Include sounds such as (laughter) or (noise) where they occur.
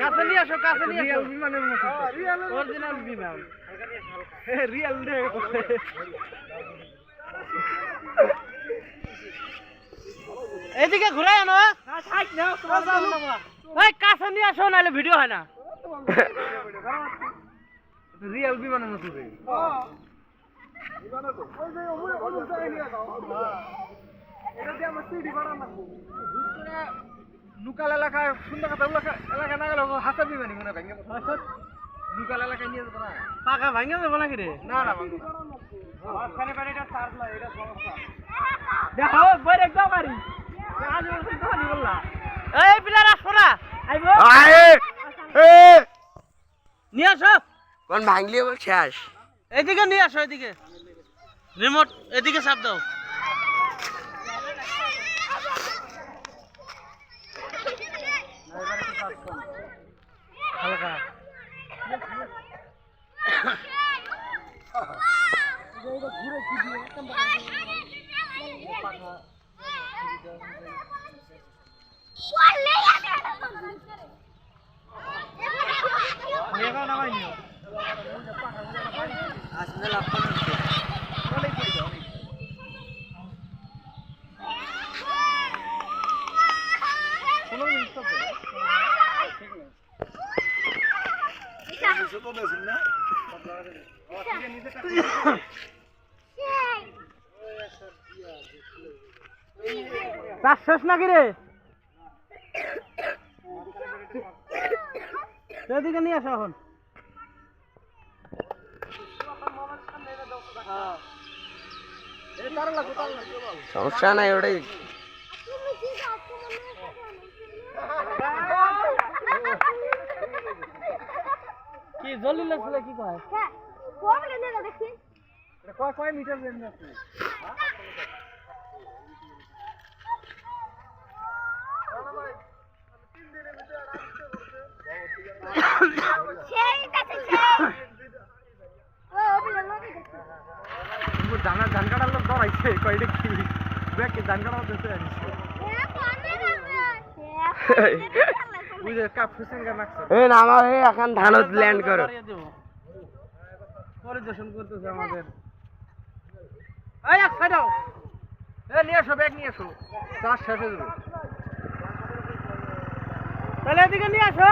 কাছে নিয়ে আসো কাছে নিয়ে আসো বিমানের মতো অরিজিনাল বিমান রিয়েল এদিকে ঘুরে আনো ওই কাছে নিয়ে আসো নাহলে ভিডিও হয় না। রিয়েল বিমানের মতো লোকাল এলাকায় সুন্দর কথা এলাকা না গেলে হাসা বিমানি মনে ভেঙে লোকাল এলাকায় নিয়ে যাব না। পাকা ভেঙে যাব নাকি রে? না না বই একদম গাড়ি। আজ বলছি তো বললা। এই পিলার আসো না আইবো নিয়ে আসো। কোন ভাঙলি বল শেষ এদিকে নিয়ে আসো এদিকে। রিমোট এদিকে চাপ দাও। হালকা নেগা নামাই তার শেষ নাকি রে? এদিকে নিয়ে আসো এখন। সমস্যা নাই ওটাই। কি জলি লাগছিল কি কয়? কয় কয় মিটার বের আছে জানা ধান কাটার লোক ডরাইছে কয়টা কি? দেখ ধান কাটার (laughs) এ নামা হে এখন ধানত ল্যান্ড করো। পরিদর্শন করতেছে আমাদের। এই এক সাইড এ নিয়ে এসো ব্যাগ নিয়ে এসো চাষ শেষ হয়ে যাবে। তাহলে এদিকে নিয়ে আসো।